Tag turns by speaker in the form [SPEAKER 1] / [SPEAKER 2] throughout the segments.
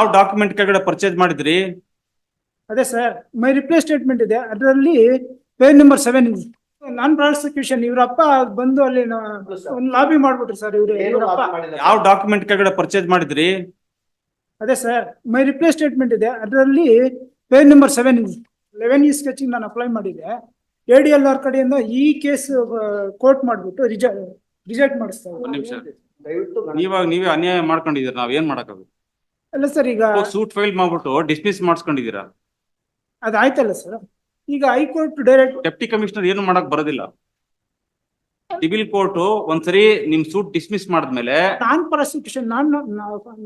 [SPEAKER 1] ಯಾವ ಡಾಕ್ಯುಮೆಂಟ್ ಕೆಳಗಡೆ ಪರ್ಚೇಸ್ ಮಾಡಿದ್ರಿ?
[SPEAKER 2] ಅದೇ ಸರ್ ಮೈ ರಿಪ್ಲೇಸ್ ಸ್ಟೇಟ್ಮೆಂಟ್ ಇದೆ. ಅದರಲ್ಲಿ ಪೇಜ್ ನಂಬರ್ ಸೆವೆನ್ ಇದೆ. ನಾನ್ ಪ್ರಾಸಿಕ್ಯೂಷನ್ ಇವರಪ್ಪ ಬಂದು ಅಲ್ಲಿ ಒಂದು ಲಾಬಿ ಮಾಡ್ಬಿಟ್ರು ಸರ್ ಇವ್ರು ಇವರಪ್ಪ.
[SPEAKER 1] ಯಾವ ಡಾಕ್ಯುಮೆಂಟ್ ಕೆಳಗಡೆ ಪರ್ಚೇಸ್ ಮಾಡಿದ್ರಿ?
[SPEAKER 2] ಅದೇ ಸರ್ ಮೈ ರಿಪ್ಲೇಸ್ ಸ್ಟೇಟ್ಮೆಂಟ್ ಇದೆ. ಅದರಲ್ಲಿ ಪೇಜ್ ನಂಬರ್ ಸೆವೆನ್ ಇದೆ. ಲೆವೆನ್ ಈ ಸ್ಕೆಚಿಂಗ್ ನಾನು ಅಪ್ಲೈ ಮಾಡಿದೆ. ಎ ಡಿ ಎಲ್ ಆರ್ ಕಡೆಯಿಂದ ಈ ಕೇಸ್ ಕೋರ್ಟ್ ಮಾಡ್ಬಿಟ್ಟು ರಿಜೆಕ್ಟ್
[SPEAKER 1] ಮಾಡಿಸ್ತಾರೆ
[SPEAKER 3] ದಯವಿಟ್ಟು
[SPEAKER 1] ನೀವಾಗ ನೀವೇ ಅನ್ಯಾಯ ಮಾಡ್ಕೊಂಡಿದೀರ ನಾವ್ ಏನ್ ಮಾಡಕ್ಕಾಗುತ್ತೆ
[SPEAKER 2] ಅಲ್ಲ ಸರ್ ಈಗ
[SPEAKER 1] ಸೂಟ್ ಫೈಲ್ ಮಾಡ್ಬಿಟ್ಟು ಡಿಸ್ಮಿಸ್ ಮಾಡಿಸ್ಕೊಂಡಿದ್ದೀರಾ?
[SPEAKER 2] ಅದಾಯ್ತಲ್ಲ ಸರ್. ಈಗ high court
[SPEAKER 1] direct deputy commissioner ಏನು ಮಾಡಕ್ ಬರೋದಿಲ್ಲ. ಸಿವಿಲ್ ಕೋರ್ಟ್ ಒಂದ್ಸರಿ ನಿಮ್ ಸೂಟ್ ಡಿಸ್ಮಿಸ್ ಮಾಡಿದ್ಮೇಲೆ
[SPEAKER 2] non prosecution non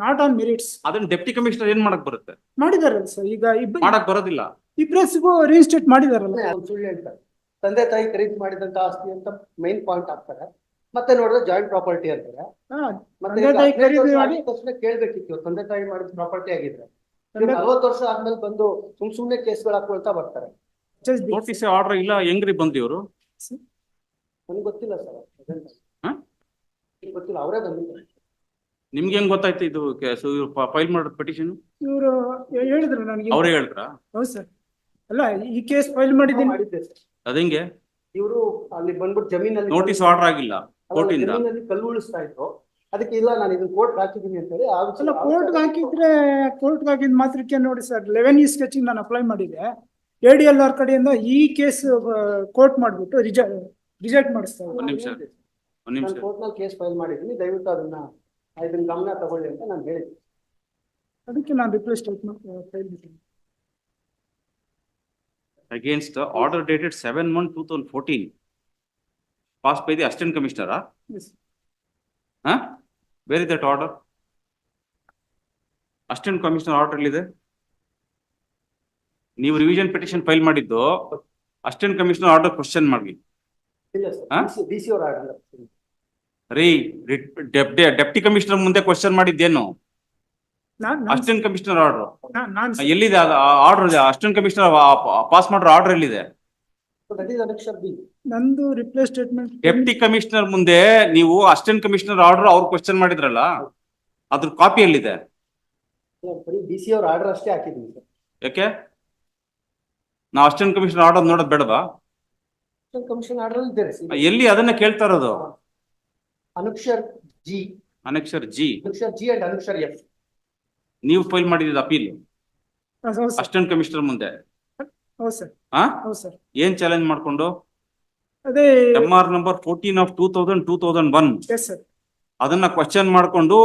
[SPEAKER 2] not on merits.
[SPEAKER 1] ಅದನ್ನ ಡೆಪ್ಟಿ ಕಮಿಷನರ್ ಏನ್ ಮಾಡಕ್ ಬರುತ್ತೆ?
[SPEAKER 2] ಮಾಡಿದಾರಲ್ಲ ಸರ್ ಈಗ ಇಬ್ಬ
[SPEAKER 1] ಮಾಡಕ್ ಬರೋದಿಲ್ಲ.
[SPEAKER 2] ಇಬ್ರಸ್ಗೂ ರಿಜಿಸ್ಟ್ರೇಟ್ ಮಾಡಿದಾರಲ್ಲ.
[SPEAKER 3] ಸುಳ್ಳು ಹೇಳ್ತಾರೆ. ತಂದೆ ತಾಯಿ ಖರೀದಿ ಮಾಡಿದಂತ ಆಸ್ತಿ ಅಂತ ಮೈನ್ ಪಾಯಿಂಟ್ ಆಗ್ತಾರೆ ಮತ್ತೆ ನೋಡಿದ್ರೆ ಜಾಯಿಂಟ್ ಪ್ರಾಪರ್ಟಿ ಅಂತಾರೆ. ಮತ್ತೆ
[SPEAKER 2] ತಂದೆ ತಾಯಿ
[SPEAKER 3] ಹದಿನೈದು
[SPEAKER 2] ಖರೀದಿ ಮಾಡಿ-
[SPEAKER 3] ಆಗಿದ ತಕ್ಷಣ ಕೇಳ್ಬೇಕಿತ್ತು. ತಂದೆ ತಾಯಿ ಮಾಡಿದ ಪ್ರಾಪರ್ಟಿ ಆಗಿದ್ರೆ.
[SPEAKER 2] ತಂದೆ-
[SPEAKER 3] ನಲ್ವತ್ತು ವರ್ಷ ಆದ್ಮೇಲೆ ಬಂದು ಸುಮ್ ಸುಮ್ನೆ ಕೇಸ್ಗಳು ಹಾಕೊಳ್ತಾ ಬರ್ತಾರೆ.
[SPEAKER 2] Just.
[SPEAKER 1] ನೋಟಿಸ್ ಆರ್ಡರ್ ಇಲ್ಲ ಹೆಂಗ್ರಿ ಬಂದಿ ಇವರು
[SPEAKER 3] ನನಗೆ ಗೊತ್ತಿಲ್ಲ ಸರ್.
[SPEAKER 1] ಹಾ?
[SPEAKER 3] ಗೊತ್ತಿಲ್ಲ ಅವರೇ ಬಂದಿದ್ದಾರೆ.
[SPEAKER 1] ನಿಮ್ಗೆ ಹೆಂಗ್ ಗೊತ್ತಾಯ್ತು ಇದು ಫೈಲ್ ಮಾಡೋದ್ ಪೆಟಿಷನ್
[SPEAKER 2] ಇವರು ಹೇಳಿದ್ರು ನನಗೆ.
[SPEAKER 1] ಅವರೇ ಹೇಳಿದ್ರ?
[SPEAKER 2] ಹೌದು ಸರ್. ಅಲ್ಲ ಈ ಕೇಸ್ ಫೈಲ್ ಮಾಡಿದ್ದೀನಿ.
[SPEAKER 3] ಮಾಡಿದ್ದೆ ಸರ್.
[SPEAKER 1] ಅದಂಗೆ
[SPEAKER 3] ಇವರು ಅಲ್ಲಿ ಬಂದ್ಬಿಟ್ಟು ಜಮೀನಲ್ಲಿ
[SPEAKER 1] ನೋಟಿಸ್ ಆರ್ಡರ್ ಆಗಿಲ್ಲ.
[SPEAKER 3] ಕಲ್ಲು ಉಳಿಸ್ತಾ ಇದ್ರು. ಅದಕ್ಕೆ ಇಲ್ಲ ನಾನು ಇದನ್ನ ಕೋರ್ಟ್ ಹಾಕಿದೀನಿ ಅಂತ ಹೇಳಿ
[SPEAKER 2] ಅಲ್ಲ ಕೋರ್ಟ್ ಹಾಕಿದ್ರೆ ಕೋರ್ಟ್ ಹಾಕಿದ ಮಾತ್ರಕ್ಕೆ ನೋಡಿ ಸರ್ ಲೆವೆನ್ ಈ ಸ್ಕೆಚಿಂಗ್ ನಾನು ಅಪ್ಲೈ ಮಾಡಿದೆ. ಎ ಡಿ ಎಲ್ ಆರ್ ಕಡೆಯಿಂದ ಈ ಕೇಸ್ ಕೋರ್ಟ್ ಮಾಡ್ಬಿಟ್ಟು ರಿಜೆಕ್ಟ್ ರಿಜೆಕ್ಟ್ ಮಾಡಿಸ್ತಾ
[SPEAKER 1] ಒಂದ್ ನಿಮಿಷ ಒಂದ್ ನಿಮಿಷ.
[SPEAKER 3] ನಾನು ಕೋರ್ಟ್ನಲ್ಲಿ ಕೇಸ್ ಫೈಲ್ ಮಾಡಿದ್ದೀನಿ ದಯವಿಟ್ಟು ಅದನ್ನ ಇದನ್ನ ಗಮನ ತಗೊಳ್ಳಿ ಅಂತ ನಾನು ಹೇಳಿದ್ದೀನಿ.
[SPEAKER 2] ಅದಕ್ಕೆ ನಾನು request file
[SPEAKER 1] against the order dated seven one two thousand fourteen. Passed by the assistant commissioner, ah?
[SPEAKER 2] Yes.
[SPEAKER 1] Huh? Where is that order? Assistant commissioner order ಎಲ್ಲಿದೆ? ನೀವು ರಿವಿಷನ್ ಪಿಟಿಷನ್ ಫೈಲ್ ಮಾಡಿದ್ದು ಅಸಿಸ್ಟೆಂಟ್ ಕಮಿಷನರ್ ಆರ್ಡರ್ ಕ್ವಶನ್ ಮಾಡಿ ರೀ deputy commissioner ಮುಂದೆ question ಮಾಡಿದ್ದೇನು assistant commissioner order ಎಲ್ಲಿದೆ order assistant commissioner pass ಮಾಡಿರೋ order ಎಲ್ಲಿದೆ
[SPEAKER 3] ಅನಕ್ಷರ್ ಬಿ
[SPEAKER 2] ನಂದು ರಿಪ್ಲೇಸ್ ಸ್ಟೇಟ್ಮೆಂಟ್
[SPEAKER 1] ಡೆಪ್ಟಿ ಕಮಿಷನರ್ ಮುಂದೆ ನೀವು ಅಸಿಸ್ಟೆಂಟ್ ಕಮಿಷನರ್ ಆರ್ಡರ್ ಅವ್ರು ಕ್ವಶನ್ ಮಾಡಿದ್ರಲ್ಲ? ಅದ್ರ ಕಾಪಿ ಎಲ್ಲಿದೆ?
[SPEAKER 3] ಬರೀ ಡಿ ಸಿ ಅವ್ರ ಆರ್ಡರ್ ಅಷ್ಟೇ ಹಾಕಿದ್ದೀನಿ ಸರ್
[SPEAKER 1] ಯಾಕೆ? ನಾವು ಅಸಿಸ್ಟೆಂಟ್ ಕಮಿಷನರ್ ಆರ್ಡರ್ ನೋಡೋದ್ ಬೇಡವಾ?
[SPEAKER 3] ಕಮಿಷನ್ ಆರ್ಡರ್ ಇದ್ದಾರೆ ಸರ್
[SPEAKER 1] ಎಲ್ಲಿ ಅದನ್ನ ಕೇಳ್ತಾ ಇರೋದು?
[SPEAKER 3] Annexure G.
[SPEAKER 1] Annexure G.
[SPEAKER 3] Annexure G and annexure F.
[SPEAKER 1] ನೀವು ಫೈಲ್ ಮಾಡಿದ ಅಪೀಲ್ ಅಸಿಸ್ಟೆಂಟ್ ಕಮಿಷನರ್ ಮುಂದೆ.
[SPEAKER 2] ಹೌದು ಸರ್.
[SPEAKER 1] ಹಾ
[SPEAKER 2] ಹೌದು ಸರ್.
[SPEAKER 1] ಏನ್ ಚಾಲೆಂಜ್ ಮಾಡ್ಕೊಂಡು?
[SPEAKER 2] ಅದೇ
[SPEAKER 1] M R number fourteen of two thousand two thousand one
[SPEAKER 2] yes sir
[SPEAKER 1] ಅದನ್ನ ಕ್ವಶನ್ ಮಾಡ್ಕೊಂಡು.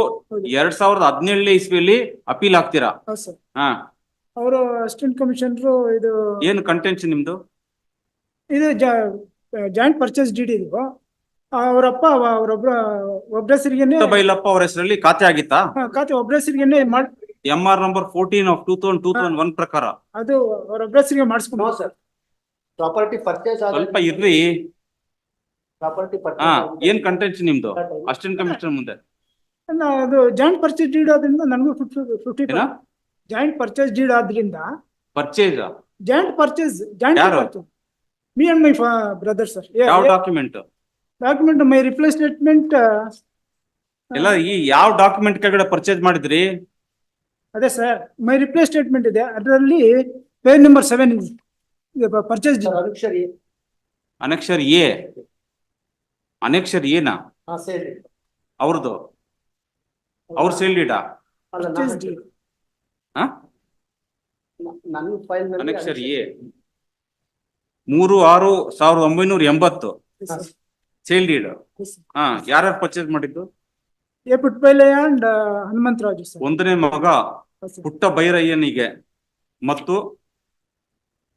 [SPEAKER 1] ಎರಡ್ ಸಾವಿರದ ಹದಿನೇಳನೇ ಇಸ್ವಿಯಲ್ಲಿ ಅಪೀಲ್ ಆಗ್ತೀರಾ
[SPEAKER 2] ಹೌದು ಸರ್.
[SPEAKER 1] ಹಾ.
[SPEAKER 2] ಅವರು ಅಸಿಸ್ಟೆಂಟ್ ಕಮಿಷನರು ಇದು
[SPEAKER 1] ಏನು ಕಂಟೆನ್ಷನ್ ನಿಮ್ದು?
[SPEAKER 2] ಇದು ಜಾಯಿಂಟ್ ಪರ್ಚೇಸ್ ಡಿ ಡಿ ಇದು. ಅವರಪ್ಪ ಅವರೊಬ್ರ ಒಬ್ಬರ ಹೆಸರಿಗೆನೆ
[SPEAKER 1] ಬೈಲಪ್ಪ ಅವ್ರ ಹೆಸರಲ್ಲಿ ಖಾತೆ ಆಗಿತ್ತಾ?
[SPEAKER 2] ಖಾತೆ ಒಬ್ಬರ ಹೆಸರಿಗೆನೆ ಮಾಡ್
[SPEAKER 1] M R number fourteen of two thousand two thousand one ಪ್ರಕಾರ.
[SPEAKER 2] ಅದು ಅವ್ರ
[SPEAKER 3] ನೋ
[SPEAKER 2] ಮಾಡಿಸ್ಕೊಂಡು
[SPEAKER 3] ಸರ್ ಪ್ರಾಪರ್ಟಿ ಪರ್ಚೇಸ್
[SPEAKER 1] ಸ್ವಲ್ಪ ಇರ್ರಿ.
[SPEAKER 3] ಪ್ರಾಪರ್ಟಿ
[SPEAKER 1] ಹಾ
[SPEAKER 3] ಪರ್ಚೇಸ್
[SPEAKER 1] ಏನ್ ಕಂಟೆನ್ಷನ್ ನಿಮ್ದು? ಅಸಿಸ್ಟೆಂಟ್ ಕಮಿಷನರ್ ಮುಂದೆ?
[SPEAKER 2] ಅದು ಜಾಯಿಂಟ್ ಪರ್ಚೇಸ್ ಡೀಡ್ ಆದ್ರಿಂದ ನನಗೂ fifty
[SPEAKER 1] fifty
[SPEAKER 2] joint purchase deed ಆದ್ರಿಂದ purchase joint
[SPEAKER 1] purchase
[SPEAKER 2] joint me and my brother sir
[SPEAKER 1] ಯಾವ document
[SPEAKER 2] document my replacement statement
[SPEAKER 1] ಎಲ್ಲ ಈ ಯಾವ ಡಾಕ್ಯುಮೆಂಟ್ ಕೆಳಗಡೆ ಪರ್ಚೇಸ್ ಮಾಡಿದ್ರಿ?
[SPEAKER 2] ಅದೇ ಸರ್ ಮೈ ರಿಪ್ಲೇ ಸ್ಟೇಟ್ಮೆಂಟ್ ಇದೆ. ಅದರಲ್ಲಿ page number seven purchase
[SPEAKER 3] annexure annexure A
[SPEAKER 1] annexure. A. Annexure ಏನಾ
[SPEAKER 3] ಹಾ ಸೇಲ್
[SPEAKER 1] ಅವ್ರದ್ದು ಅವ್ರ ಸೇಲ್ ಡೀಟಾ
[SPEAKER 3] ನನ್ನ ಫೈಲ್ನಲ್ಲಿ
[SPEAKER 1] ಅನಕ್ಷರ್ ಎ. ಮೂರು ಆರು ಸಾವಿರದ ಒಂಬೈನೂರ ಎಂಬತ್ತು. ಸೇಲ್ ಡೀಡ್ ಹಾ ಯಾರ್ಯಾರು ಪರ್ಚೇಸ್ ಮಾಡಿದ್ದು?
[SPEAKER 2] A Puttabailayya and Hanumantharaju sir.
[SPEAKER 1] ಒಂದನೇ ಮಗ ಪುಟ್ಟ ಬೈರಯ್ಯನಿಗೆ ಮತ್ತು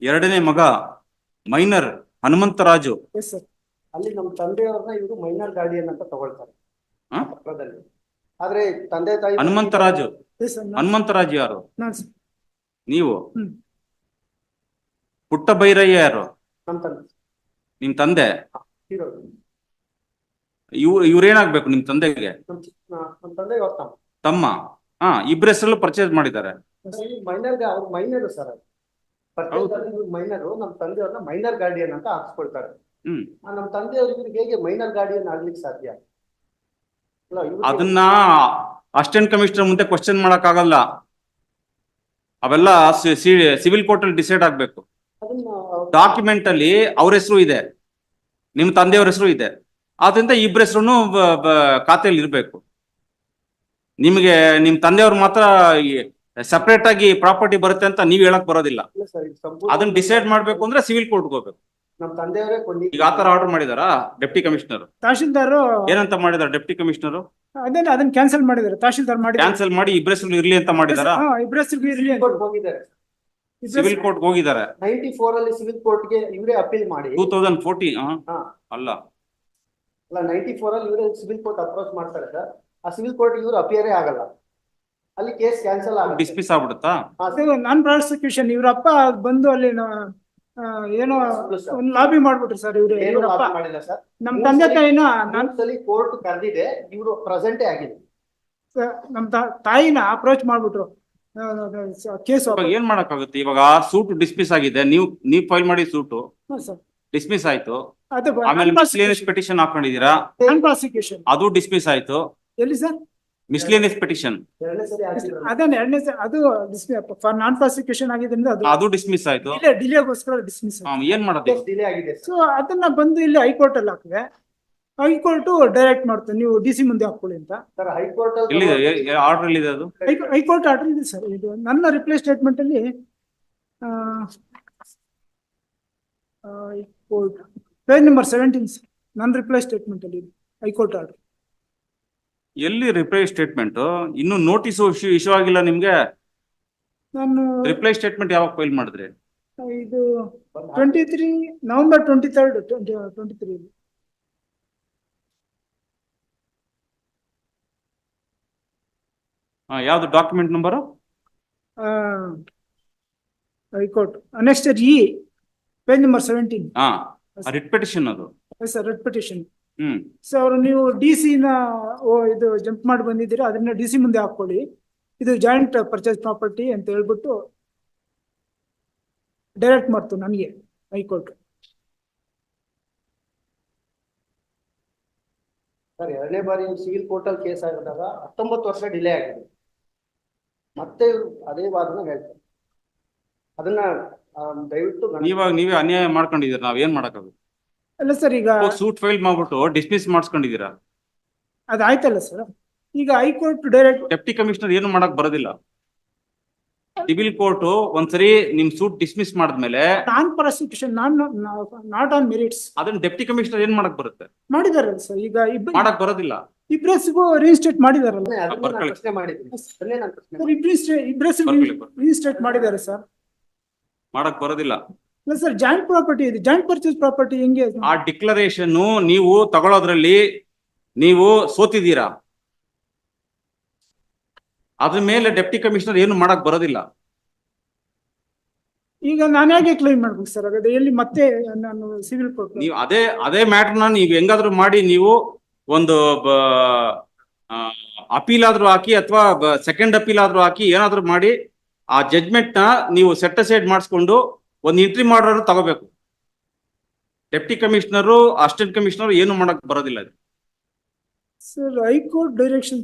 [SPEAKER 1] ಎರಡನೇ ಮಗ ಮೈನರ್ ಹನುಮಂತರಾಜು
[SPEAKER 2] ಎಸ್ ಸರ್.
[SPEAKER 3] ಅಲ್ಲಿ ನಮ್ಮ ತಂದೆಯವ್ರನ್ನ ಇವರು ಮೈನರ್ ಗಾರ್ಡಿಯನ್ ಅಂತ ತಗೊಳ್ತಾರೆ.
[SPEAKER 1] ಹಾ?
[SPEAKER 3] ಪತ್ರದಲ್ಲಿ. ಆದ್ರೆ ತಂದೆ ತಾಯಿ
[SPEAKER 1] ಹನುಮಂತರಾಜು
[SPEAKER 2] ಎಸ್ ಸರ್
[SPEAKER 1] ಹನುಮಂತರಾಜು ಯಾರು?
[SPEAKER 2] ನಾನು ಸರ್.
[SPEAKER 1] ನೀವು?
[SPEAKER 2] ಹ್ಮ್.
[SPEAKER 1] ಪುಟ್ಟ ಬೈರಯ್ಯ ಯಾರು?
[SPEAKER 3] ನಮ್ಮ ತಂದೆ.
[SPEAKER 1] ನಿಮ್ ತಂದೆ?
[SPEAKER 3] ಹೀರೋ
[SPEAKER 1] ಇವ್ ಇವ್ರೇನಾಗ್ಬೇಕು ನಿಮ್ ತಂದೆಗೆ?
[SPEAKER 3] ನಮ್ಮ ತಂದೆ ಅವ್ರ ತಮ್ಮ?
[SPEAKER 1] ತಮ್ಮ ಹಾ ಇಬ್ರ ಹೆಸರಲ್ಲೂ ಪರ್ಚೇಸ್ ಮಾಡಿದ್ದಾರೆ.
[SPEAKER 3] ಮೈನರ್ ಅವ್ರು ಮೈನರ್ ಸರ್. ಮೈನರ್ ನಮ್ಮ ತಂದೆಯವ್ರನ್ನ ಮೈನರ್ ಗಾರ್ಡಿಯನ್ ಅಂತ ಹಾಕ್ಸ್ಕೊಳ್ತಾರೆ.
[SPEAKER 1] ಹ್ಮ್.
[SPEAKER 3] ಆ, ನಮ್ಮ ತಂದೆಯವ್ರಿಗೆ ಹೇಗೆ ಮೈನರ್ ಗಾರ್ಡಿಯನ್ ಆಗ್ಲಿಕ್ಕೆ ಸಾಧ್ಯ? ಅಲ್ಲ, ಇವ್ರಿಗೆ-
[SPEAKER 1] ಅದನ್ನ ಅಸಿಸ್ಟೆಂಟ್ ಕಮಿಷನರ್ ಮುಂದೆ ಕ್ವಶನ್ ಮಾಡಕ್ ಆಗಲ್ಲ ಅವೆಲ್ಲ ಸಿವಿಲ್ ಕೋರ್ಟ್ ಅಲ್ಲಿ ಡಿಸೈಡ್ ಆಗ್ಬೇಕು.
[SPEAKER 3] ಅದನ್ನ
[SPEAKER 1] ಡಾಕ್ಯುಮೆಂಟ್ ಅಲ್ಲಿ ಅವ್ರ ಹೆಸರು ಇದೆ. ನಿಮ್ ತಂದೆಯವ್ರ ಹೆಸರು ಇದೆ. ಆದ್ರಿಂದ ಇಬ್ಬರ ಹೆಸರು ಖಾತೆಯಲ್ಲಿ ಇರಬೇಕು. ನಿಮಗೆ ನಿಮ್ ತಂದೆಯವ್ರು ಮಾತ್ರ ಸಪರೇಟ್ ಆಗಿ ಪ್ರಾಪರ್ಟಿ ಬರುತ್ತೆ ಅಂತ ನೀವ್ ಹೇಳಕ್ ಬರೋದಿಲ್ಲ. ಅದನ್ನ ಡಿಸೈಡ್ ಮಾಡ್ಬೇಕು ಅಂದ್ರೆ ಸಿವಿಲ್ ಕೋರ್ಟ್ ಹೋಗ್ಬೇಕು.
[SPEAKER 3] ನಮ್ಮ ತಂದೆಯವರೇ ಕೊಂಡಿ
[SPEAKER 1] ಈಗ ಆತರ ಆರ್ಡರ್ ಮಾಡಿದಾರಾ ಡೆಪ್ಟಿ ಕಮಿಷನರ್
[SPEAKER 2] ತಹಶೀಲ್ದಾರ್
[SPEAKER 1] ಏನಂತ ಮಾಡಿದಾರ ಡೆಪ್ಟಿ ಕಮಿಷನರ್
[SPEAKER 2] ಅದನ್ನ ಅದನ್ನ ಕ್ಯಾನ್ಸಲ್ ಮಾಡಿದಾರೆ ತಹಶೀಲ್ದಾರ್ ಮಾಡಿ
[SPEAKER 1] ಕ್ಯಾನ್ಸಲ್ ಮಾಡಿ ಇಬ್ಬರ ಹೆಸರು ಇರ್ಲಿ ಅಂತ ಮಾಡಿದಾರ?
[SPEAKER 2] ಹಾ ಇಬ್ಬರ ಹೆಸರು ಇರ್ಲಿ ಅಂತ.
[SPEAKER 3] ಕೋರ್ಟ್ ಹೋಗಿದ್ದಾರೆ.
[SPEAKER 1] ಸಿವಿಲ್ ಕೋರ್ಟ್ ಹೋಗಿದ್ದಾರೆ.
[SPEAKER 3] ನೈನ್ಟಿ ಫೋರ್ ಅಲ್ಲಿ ಸಿವಿಲ್ ಕೋರ್ಟ್ಗೆ ಇವರೇ ಅಪೀಲ್ ಮಾಡಿ.
[SPEAKER 1] ಟೂ ತೌಸಂಡ್ ಫೋರ್ಟೀನ್
[SPEAKER 3] ಹಾ.
[SPEAKER 1] ಅಲ್ಲ.
[SPEAKER 3] ಅಲ್ಲ ನೈಂಟಿ ಫೋರ್ ಅಲ್ಲಿ ಇವರು ಸಿವಿಲ್ ಕೋರ್ಟ್ ಅಪ್ರೋಚ್ ಮಾಡ್ತಾರೆ ಸರ್ ಆ ಸಿವಿಲ್ ಕೋರ್ಟ್ ಇವರು ಅಪಿಯರೇ ಆಗಲ್ಲ. ಅಲ್ಲಿ ಕೇಸ್ ಕ್ಯಾನ್ಸಲ್ ಆಗುತ್ತೆ.
[SPEAKER 1] ಡಿಸ್ಮಿಸ್ ಆಗ್ಬಿಡುತ್ತಾ?
[SPEAKER 2] ನಾನ್ ಪ್ರಾಸಿಕ್ಯೂಷನ್ ಇವರಪ್ಪ ಬಂದು ಅಲ್ಲಿ ನ- ಆ, ಏನೋ ಒಂದ್ ಲಾಬಿ ಮಾಡ್ಬಿಟ್ರು ಸರ್ ಇವ್ರು.
[SPEAKER 3] ಏನು
[SPEAKER 2] ಇವ್ರಪ್ಪ
[SPEAKER 3] ಮಾಡಿಲ್ಲ ಸರ್
[SPEAKER 2] ನಮ್ ತಂದೆ ತಾಯಿನ ನನ್
[SPEAKER 3] ಸಲಿ ಕೋರ್ಟ್ ಕರೆದಿದೆ ಇವರು ಪ್ರೆಸೆಂಟೇ ಆಗಿದೆ
[SPEAKER 2] ನಮ್ ತಾ- ತಾಯಿನ ಅಪ್ರೋಚ್ ಮಾಡ್ಬಿಟ್ರು. ಕೇಸ್
[SPEAKER 1] ಇವಾಗ ಏನ್ ಮಾಡಕ್ಕಾಗುತ್ತೆ? ಇವಾಗ ಸೂಟ್ ಡಿಸ್ಮಿಸ್ ಆಗಿದೆ ನೀವು ನೀವ್ ಫೈಲ್ ಮಾಡಿ ಸೂಟು
[SPEAKER 2] ಸರ್
[SPEAKER 1] ಡಿಸ್ಮಿಸ್ ಆಯ್ತು.
[SPEAKER 2] ಅದು
[SPEAKER 1] ಆಮೇಲೆ ಮಿಸ್ಲೇನಿಯಸ್ ಪಿಟಿಷನ್ ಹಾಕೊಂಡಿದೀರಾ
[SPEAKER 2] ಪ್ರಾಸಿಕ್ಯೂಷನ್
[SPEAKER 1] ಅದು ಡಿಸ್ಮಿಸ್ ಆಯ್ತು.
[SPEAKER 2] ಎಲ್ಲಿ ಸರ್?
[SPEAKER 1] ಮಿಸ್ಲೇನಿಯಸ್ ಪಿಟಿಷನ್
[SPEAKER 3] ಎರಡನೇ ಸರಿ ಹಾಕಿದ್ರು
[SPEAKER 2] ಅದೇನೆ ಎರಡನೇ ಅದು ಫಾರ್ ನಾನ್ ಪ್ರಾಸಿಕ್ಯೂಷನ್ ಆಗಿದ್ರಿಂದ ಅದು
[SPEAKER 1] ಅದು ಡಿಸ್ಮಿಸ್ ಆಯ್ತು.
[SPEAKER 2] ಡಿಲೇ ಡಿಲೇಗೋಸ್ಕರ ಡಿಸ್ಮಿಸ್
[SPEAKER 1] ಏನ್ ಮಾಡೋದು?
[SPEAKER 3] ಡಿಲೇ ಆಗಿದೆ
[SPEAKER 2] ಸೊ ಅದನ್ನ ಬಂದು ಇಲ್ಲಿ ಹೈಕೋರ್ಟ್ ಅಲ್ಲಿ ಹಾಕಿದೆ. ಹೈಕೋರ್ಟ್ ಡೈರೆಕ್ಟ್ ಮಾಡ್ತೀನಿ ನೀವು ಡಿ ಸಿ ಮುಂದೆ ಹಾಕೊಳ್ಳಿ ಅಂತ.
[SPEAKER 3] ಸರ್ ಹೈಕೋರ್ಟ್
[SPEAKER 1] ಆರ್ಡರ್ ಇದೆ ಅದು?
[SPEAKER 2] ಹೈಕೋರ್ಟ್ ಆರ್ಡರ್ ಇದೆ ಸರ್. ಇದು ನನ್ನ ರಿಪ್ಲೈ ಸ್ಟೇಟ್ಮೆಂಟ್ ಅಲ್ಲಿ ಆ, ಪೇಜ್ ನಂಬರ್ ಸೆವೆಂಟೀನ್ ನನ್ ರಿಪ್ಲೈ ಸ್ಟೇಟ್ಮೆಂಟ್ ಅಲ್ಲಿ ಹೈಕೋರ್ಟ್ ಆರ್ಡರ್
[SPEAKER 1] ಎಲ್ಲಿ ರಿಪ್ಲೈ ಸ್ಟೇಟ್ಮೆಂಟ್ ಇನ್ನು ನೋಟಿಸ್ ಇಶ್ಯೂ ಇಶ್ಯೂ ಆಗಿಲ್ಲ ನಿಮ್ಗೆ?
[SPEAKER 2] ನಾನು
[SPEAKER 1] ರಿಪ್ಲೈ ಸ್ಟೇಟ್ಮೆಂಟ್ ಯಾವಾಗ ಫೈಲ್ ಮಾಡಿದ್ರಿ?
[SPEAKER 2] ಇದು twenty three November twenty third twenty twenty three
[SPEAKER 1] ಯಾವ್ದು document number
[SPEAKER 2] high court next E page number seventeen
[SPEAKER 1] ಹಾ ರಿಟ್ ಪಿಟಿಷನ್ ಅದು.
[SPEAKER 2] Sir writ petition
[SPEAKER 1] hmm.
[SPEAKER 2] So ಅವರು ನೀವು ಡಿ ಸಿ ನ ಓ ಇದು ಜಂಪ್ ಮಾಡಿ ಬಂದಿದ್ದೀರಾ ಅದನ್ನ ಡಿ ಸಿ ಮುಂದೆ ಹಾಕೊಳ್ಳಿ ಇದು ಜಾಯಿಂಟ್ ಪರ್ಚೇಸ್ ಪ್ರಾಪರ್ಟಿ ಅಂತ ಹೇಳ್ಬಿಟ್ಟು ಡೈರೆಕ್ಟ್ ಮಾಡ್ತು ನನಗೆ ಹೈಕೋರ್ಟ್
[SPEAKER 3] ಸರ್ ಎರಡನೇ ಬಾರಿ ಸಿವಿಲ್ ಕೋರ್ಟ್ ಅಲ್ಲಿ ಕೇಸ್ ಆಗಿದಾಗ ಹತ್ತೊಂಬತ್ತು ವರ್ಷ ಡಿಲೇ ಆಗಿದೆ. ಮತ್ತೆ ಇವ್ರು ಅದೇ ವಾದನ ಹೇಳ್ತಾರೆ. ಅದನ್ನ ದಯವಿಟ್ಟು
[SPEAKER 1] ನೀವಾಗ ನೀವೇ ಅನ್ಯಾಯ ಮಾಡ್ಕೊಂಡಿದೀರ ನಾವ್ ಏನ್ ಮಾಡಕ್ಕಾಗುತ್ತೆ
[SPEAKER 2] ಅಲ್ಲ ಸರ್ ಈಗ
[SPEAKER 1] ಸೂಟ್ ಫೈಲ್ ಮಾಡ್ಬಿಟ್ಟು ಡಿಸ್ಮಿಸ್ ಮಾಡಿಸ್ಕೊಂಡಿದೀರಾ
[SPEAKER 2] ಅದಾಯ್ತಲ್ಲ ಸರ್. ಈಗ high court
[SPEAKER 1] direct deputy commissioner ಏನು ಮಾಡಕ್ ಬರೋದಿಲ್ಲ. ಸಿವಿಲ್ ಕೋರ್ಟ್ ಒಂದ್ಸರಿ ನಿಮ್ ಸೂಟ್ ಡಿಸ್ಮಿಸ್ ಮಾಡಿದ್ಮೇಲೆ
[SPEAKER 2] non prosecution non not on merits.
[SPEAKER 1] ಅದನ್ನ ಡೆಪ್ಟಿ ಕಮಿಷನರ್ ಏನ್ ಮಾಡಕ್ ಬರುತ್ತೆ?
[SPEAKER 2] ಮಾಡಿದಾರಲ್ಲ ಸರ್ ಈಗ ಇಬ್ಬ
[SPEAKER 1] ಮಾಡಕ್ ಬರೋದಿಲ್ಲ.
[SPEAKER 2] ಇಬ್ರೆಸ್ಗೂ ರಿಜಿಸ್ಟ್ರೇಟ್ ಮಾಡಿದಾರಲ್ಲ.
[SPEAKER 1] ಬರ್ಕೊಳ್ಳಿ.
[SPEAKER 3] ಪ್ರಶ್ನೆ ಮಾಡಿದ್ದೀನಿ. ಅದನ್ನೇ ನಾನು ಪ್ರಶ್ನೆ
[SPEAKER 2] ಸರ್ ಇಬ್ರು ಇಬ್ರೆಸ್ಗೂ
[SPEAKER 1] ಬರ್ಕೊಳ್ಳಿ, ಬರ್ಕೊಳ್ಳಿ.
[SPEAKER 2] ರಿಜಿಸ್ಟ್ರೇಟ್ ಮಾಡಿದ್ದಾರೆ ಸರ್.
[SPEAKER 1] ಮಾಡಕ್ ಬರೋದಿಲ್ಲ.
[SPEAKER 2] ಇಲ್ಲ ಸರ್ ಜಾಯಿಂಟ್ ಪ್ರಾಪರ್ಟಿ ಇದೆ. ಜಾಯಿಂಟ್ ಪರ್ಚೇಸ್ ಪ್ರಾಪರ್ಟಿ ಹೆಂಗೆ?
[SPEAKER 1] ಆ ಡಿಕ್ಲರೇಷನ್ ನೀವು ತಗೊಳ್ಳೋದ್ರಲ್ಲಿ ನೀವು ಸೋತಿದ್ದೀರಾ? ಅದ್ರ ಮೇಲೆ ಡೆಪ್ಟಿ ಕಮಿಷನರ್ ಏನು ಮಾಡಕ್ ಬರೋದಿಲ್ಲ.
[SPEAKER 2] ಈಗ ನಾನು ಹೇಗೆ ಕ್ಲೈಮ್ ಮಾಡ್ಬೇಕು ಸರ್? ಹಾಗಾದ್ರೆ ಎಲ್ಲಿ ಮತ್ತೆ ನಾನು ಸಿವಿಲ್ ಕೋರ್ಟ್
[SPEAKER 1] ನೀವು ಅದೇ ಅದೇ ಮ್ಯಾಟರ್ನ ನೀವು ಹೆಂಗಾದ್ರೂ ಮಾಡಿ ನೀವು ಒಂದು ಅಪೀಲ್ ಆದ್ರೂ ಹಾಕಿ ಅಥವಾ ಸೆಕೆಂಡ್ ಅಪೀಲ್ ಆದ್ರೂ ಹಾಕಿ ಏನಾದ್ರೂ ಮಾಡಿ ಆ ಜಡ್ಜ್ಮೆಂಟ್ನ ನೀವು ಸೆಟ್ ಅಸೈಡ್ ಮಾಡಿಸ್ಕೊಂಡು ಒಂದು ಎಂಟ್ರಿ ಮಾಡೋರು ತಗೋಬೇಕು. ಡೆಪ್ಟಿ ಕಮಿಷನರು ಅಸಿಸ್ಟೆಂಟ್ ಕಮಿಷನರ್ ಏನು ಮಾಡಕ್ ಬರೋದಿಲ್ಲ.
[SPEAKER 2] ಸರ್ ಹೈಕೋರ್ಟ್ ಡೈರೆಕ್ಷನ್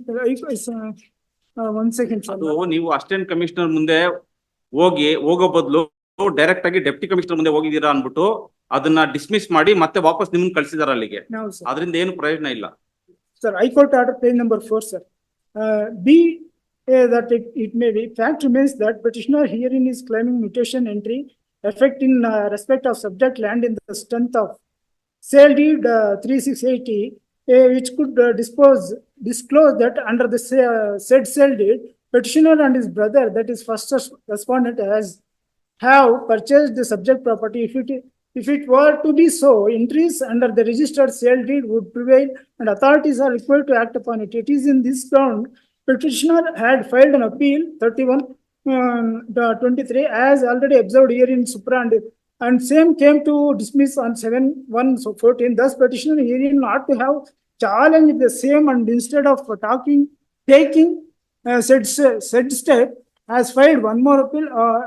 [SPEAKER 2] ಒಂದ್ ಸೆಕೆಂಡ್
[SPEAKER 1] ಅದು ನೀವು ಅಸಿಸ್ಟೆಂಟ್ ಕಮಿಷನರ್ ಮುಂದೆ ಹೋಗಿ ಹೋಗೋ ಬದಲು ಡೈರೆಕ್ಟ್ ಆಗಿ ಡೆಪ್ಟಿ ಕಮಿಷನರ್ ಮುಂದೆ ಹೋಗಿದ್ದೀರಾ ಅನ್ಬಿಟ್ಟು ಅದನ್ನ ಡಿಸ್ಮಿಸ್ ಮಾಡಿ ಮತ್ತೆ ವಾಪಸ್ ನಿಮ್ಗೆ ಕಳಿಸಿದಾರ ಅಲ್ಲಿಗೆ. ಅದರಿಂದ ಏನು ಪ್ರಯೋಜನ ಇಲ್ಲ.
[SPEAKER 2] Sir high court order page number four sir sir. Uh, that it, it may be, fact remains that petitioner herein is claiming mutation entry effect in uh, respect of subject land in the strength of sale deed uh, three six eighty, eh, which could uh, dispose, disclose that under the sa- uh, said sale deed, petitioner and his brother, that is first res- respondent has have purchased the subject property if it, if it were to be so, entries under the registered sale deed would prevail and authorities are required to act upon it. It is in this ground petitioner had filed an appeal thirty-one um, the twenty-three as already observed here in Supra and and same came to dismiss on seven one so fourteen. Thus petitioner herein not to have challenged the same and instead of talking, taking uh, said said step has filed one more appeal uh,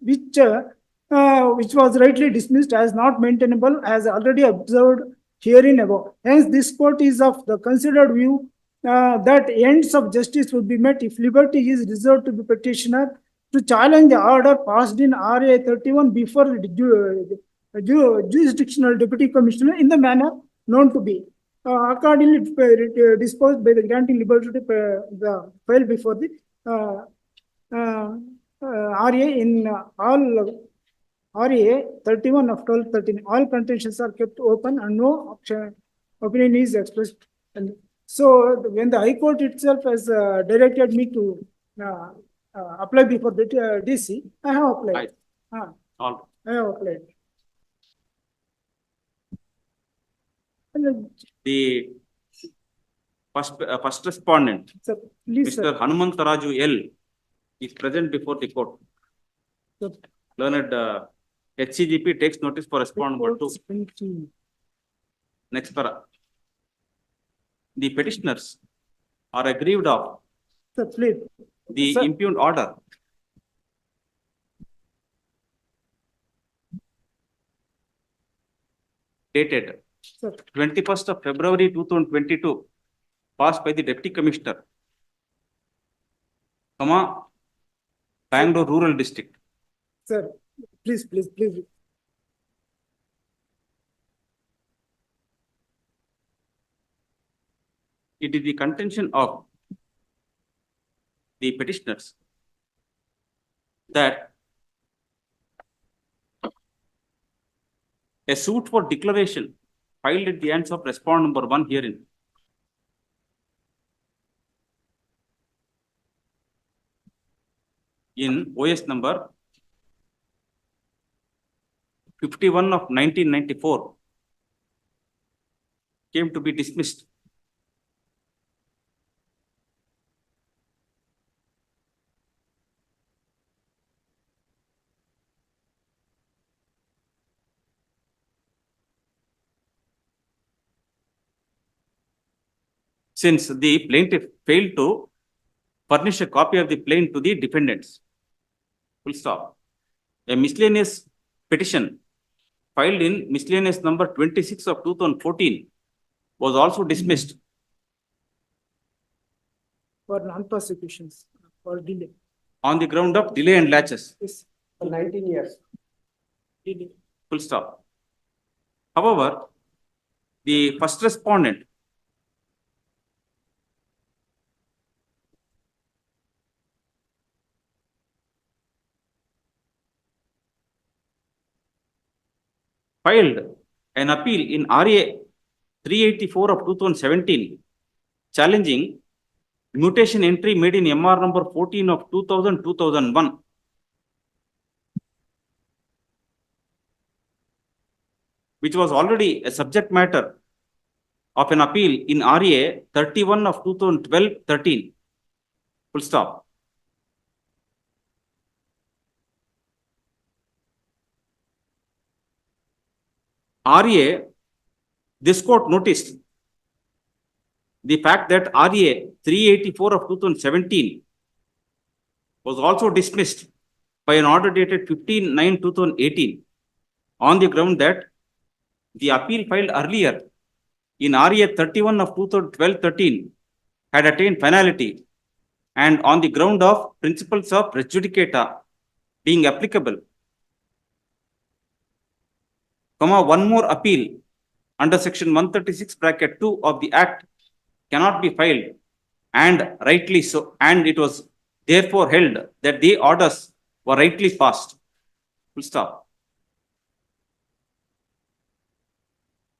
[SPEAKER 2] which uh, uh, which was rightly dismissed as not maintainable as already observed herein above. Hence, this court is of the considered view uh, that ends of justice would be met if liberty is reserved to the petitioner to challenge the order passed in RA thirty-one before the ju- ju- jurisdictional deputy commissioner in the manner known to be. Uh, accordingly uh, disposed by the granting liberty to uh, the file before the uh, uh, uh, RA in uh, all RA thirty-one of twelve thirteen, all contentions are kept open and no option, opinion is expressed. And so when the High Court itself has uh, directed me to uh, uh, apply before the uh, DC, I have applied. Ah,
[SPEAKER 1] All,
[SPEAKER 2] I have applied. And, uh,
[SPEAKER 1] the first, uh, first respondent,
[SPEAKER 2] sir, please,
[SPEAKER 1] Mr.
[SPEAKER 2] sir,
[SPEAKER 1] Hanumantaraju L is present before the court.
[SPEAKER 2] Sir.
[SPEAKER 1] Learned, uh, HCGP takes notice for respondent two.
[SPEAKER 2] Thank.
[SPEAKER 1] Next para. The petitioners are aggrieved of
[SPEAKER 2] Sir, please,
[SPEAKER 1] the
[SPEAKER 2] Sir.
[SPEAKER 1] impugned order. Dated
[SPEAKER 2] sir,
[SPEAKER 1] twenty-first of February two thousand twenty-two, passed by the deputy commissioner. Comma, Bangalore Rural District.
[SPEAKER 2] sir, please, please, please.
[SPEAKER 1] It is the contention of the petitioners that a suit for declaration filed at the hands of respondent number one herein in OS number fifty-one of nineteen ninety-four came to be dismissed since the plaintiff failed to furnish a copy of the plain to the defendants. Full stop. A miscellaneous petition filed in miscellaneous number twenty-six of two thousand fourteen was also dismissed
[SPEAKER 2] For non-prosecutions, for delay.
[SPEAKER 1] on the ground of delay and latches.
[SPEAKER 2] Yes,
[SPEAKER 3] For nineteen years.
[SPEAKER 2] delay.
[SPEAKER 1] Full stop. However, the first respondent filed an appeal in RA three eighty-four of two thousand seventeen challenging mutation entry made in MR number fourteen of 2000 2001 which was already a subject matter of an appeal in RA thirty-one of 2012-13. Full stop. RA, this court noticed the fact that RA three eighty-four of two thousand seventeen was also dismissed by an order dated 15-9-2018 on the ground that the appeal filed earlier in RA thirty-one of 2012-13 had attained finality and on the ground of principles of res judicata being applicable. Comma, one more appeal under section one thirty-six bracket two of the act cannot be filed and rightly so, and it was therefore held that the orders were rightly passed. Full stop.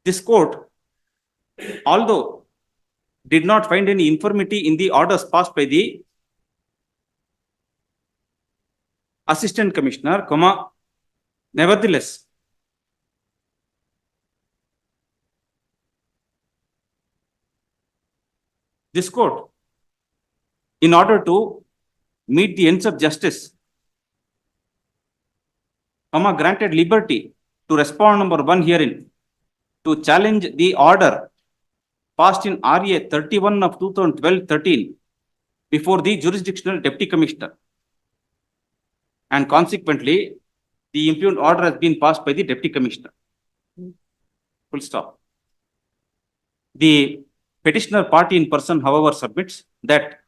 [SPEAKER 1] This court, although did not find any infirmity in the orders passed by the assistant commissioner, comma, nevertheless, this court, in order to meet the ends of justice, comma, granted liberty to respond number one herein to challenge the order passed in RA thirty-one of 2012-13 before the jurisdictional deputy commissioner. And consequently, the impugned order has been passed by the deputy commissioner. Hmm. Full stop. The petitioner party in person, however, submits that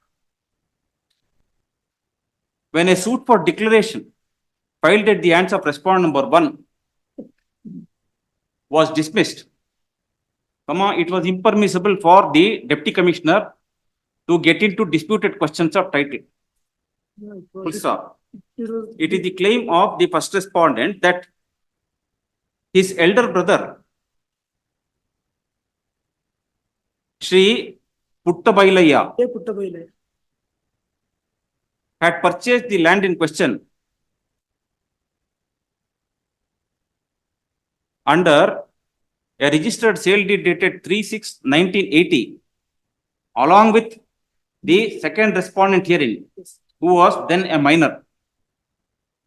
[SPEAKER 1] when a suit for declaration filed at the hands of respondent number one was dismissed, it was impermissible for the deputy commissioner to get into disputed questions of title. Full stop.
[SPEAKER 2] It
[SPEAKER 1] is the claim of the first respondent that his elder brother Sri Puttabailaya had purchased the land in question under a registered sale deed dated 3-6-1980 along with the second respondent herein
[SPEAKER 2] yes.
[SPEAKER 1] who was then a minor.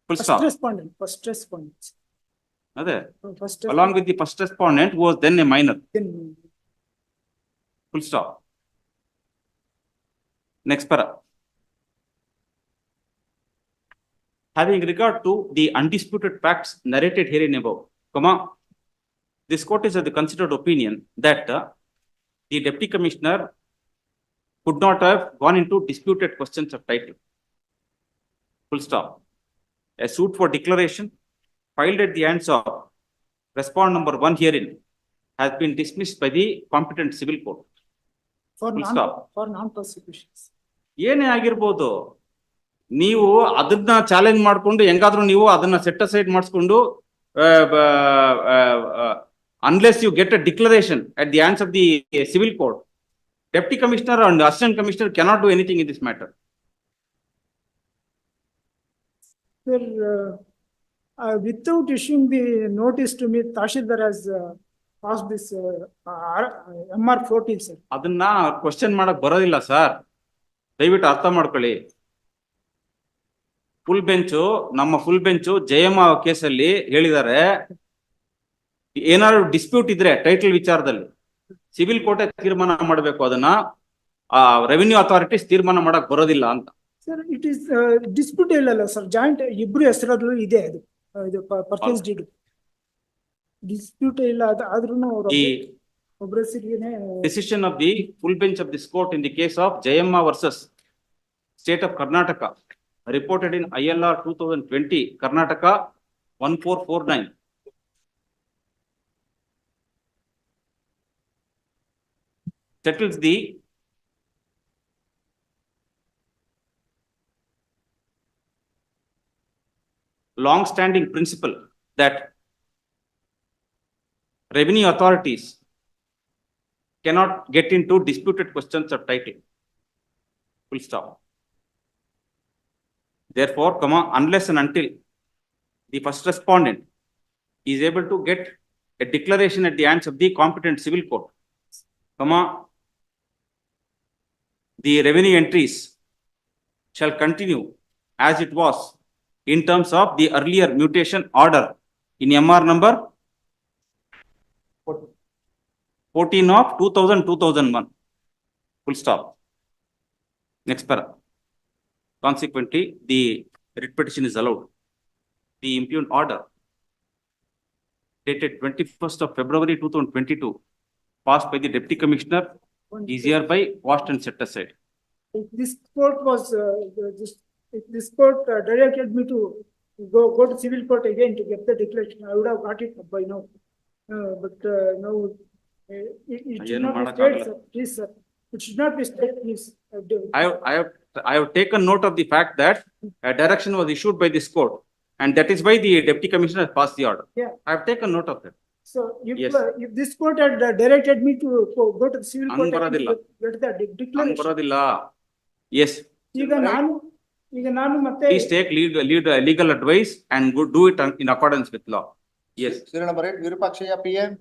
[SPEAKER 1] Full
[SPEAKER 2] first
[SPEAKER 1] stop.
[SPEAKER 2] respondent. First respondent.
[SPEAKER 1] Other.
[SPEAKER 2] First respondent.
[SPEAKER 1] along with the first respondent who was then a minor. Then minor. Full stop. Next para. Having regard to the undisputed facts narrated herein above, comma, this court is of the considered opinion that uh, the deputy commissioner could not have gone into disputed questions of title. Full stop. A suit for declaration filed at the hands of respondent number one herein has been dismissed by the competent civil court. Full stop. ಏನೇ ಆಗಿರ್ಬೋದು ನೀವು ಅದನ್ನ challenge ಮಾಡ್ಕೊಂಡು ಹೆಂಗಾದ್ರೂ ನೀವು ಅದನ್ನ set aside ಮಾಡಿಸ್ಕೊಂಡು unless you get a declaration at the hands of the civil court deputy commissioner and assistant commissioner cannot do anything in this matter
[SPEAKER 2] Sir, uh, uh, without issuing the notice to me, Tashildar has uh, passed this M MR fourteen sir
[SPEAKER 1] ಅದನ್ನ question ಮಾಡಕ್ ಬರೋದಿಲ್ಲ sir ದಯವಿಟ್ಟು ಅರ್ಥ ಮಾಡ್ಕೊಳ್ಳಿ. Full bench ನಮ್ಮ full bench Jayamma ಕೇಸಲ್ಲಿ ಹೇಳಿದ್ದಾರೆ. ಏನಾದ್ರು ಡಿಸ್ಪ್ಯೂಟ್ ಇದ್ರೆ ಟೈಟಲ್ ವಿಚಾರದಲ್ಲಿ ಸಿವಿಲ್ ಕೋರ್ಟೆ ತೀರ್ಮಾನ ಮಾಡಬೇಕು ಅದನ್ನ. ಆ ರೆವಿನ್ಯೂ ಅಥಾರಿಟೀಸ್ ತೀರ್ಮಾನ ಮಾಡಕ್ ಬರೋದಿಲ್ಲ ಅಂತ.
[SPEAKER 2] ಸರ್ ಇಟ್ ಇಸ್ ಡಿಸ್ಪ್ಯೂಟ್ ಇಲ್ಲ ಸರ್ ಜಾಯಿಂಟ್ ಇಬ್ರು ಹೆಸರಲ್ಲೂ ಇದೆ ಅದು. ಇದು ಪರ್ಚೇಸ್ ಡೀಡ್ ಡಿಸ್ಪ್ಯೂಟ್ ಇಲ್ಲ ಅದ ಆದ್ರೂನು ಅವ್ರ
[SPEAKER 1] ಈ
[SPEAKER 2] ಒಬ್ಬರ ಹೆಸರಿಗೆನೆ
[SPEAKER 1] decision of the full bench of this court in the case of Jayamma versus state of Karnataka reported in I L R two thousand twenty Karnataka one four four nine settles the long-standing principle that revenue authorities cannot get into disputed questions of title. Full stop. Therefore, unless and until the first respondent is able to get a declaration at the hands of the competent civil court, the revenue entries shall continue as it was in terms of the earlier mutation order in MR number fourteen of 2000-2001. Full stop. Next para. Consequently, the writ petition is allowed. The impugned order dated twenty-first of February two thousand twenty-two, passed by the deputy commissioner, is hereby quashed and set aside.
[SPEAKER 2] If this court was, uh, this, if this court uh, directed me to go, go to civil court again to get the declaration, I would have got it by now. Uh, but, uh, now, it, it should
[SPEAKER 1] ಏನು
[SPEAKER 2] not be
[SPEAKER 1] ಮಾಡಕ್ಕಾಗಲ್ಲ.
[SPEAKER 2] stayed, sir, please, sir. It should not be stayed, please. Uh, do-
[SPEAKER 1] I have, I have, I have taken note of the fact that a direction was issued by this court. And that is why the deputy commissioner has passed the order.
[SPEAKER 2] Yeah.
[SPEAKER 1] I have taken note of that.
[SPEAKER 2] So if,
[SPEAKER 1] Yes.
[SPEAKER 2] uh, if this court had uh, directed me to go go to the civil
[SPEAKER 1] hang
[SPEAKER 2] court. again
[SPEAKER 1] ಬರೋದಿಲ್ಲ.
[SPEAKER 2] to Get the de-
[SPEAKER 1] hang
[SPEAKER 2] declaration.
[SPEAKER 1] ಬರೋದಿಲ್ಲ. Yes,
[SPEAKER 2] ಈಗ ನಾನು, ಈಗ ನಾನು ಮತ್ತೆ.
[SPEAKER 1] please take lead, lead, uh, legal advice and go do it on- in accordance with law. Yes.
[SPEAKER 4] Serial number eight, Virupakshaya PM.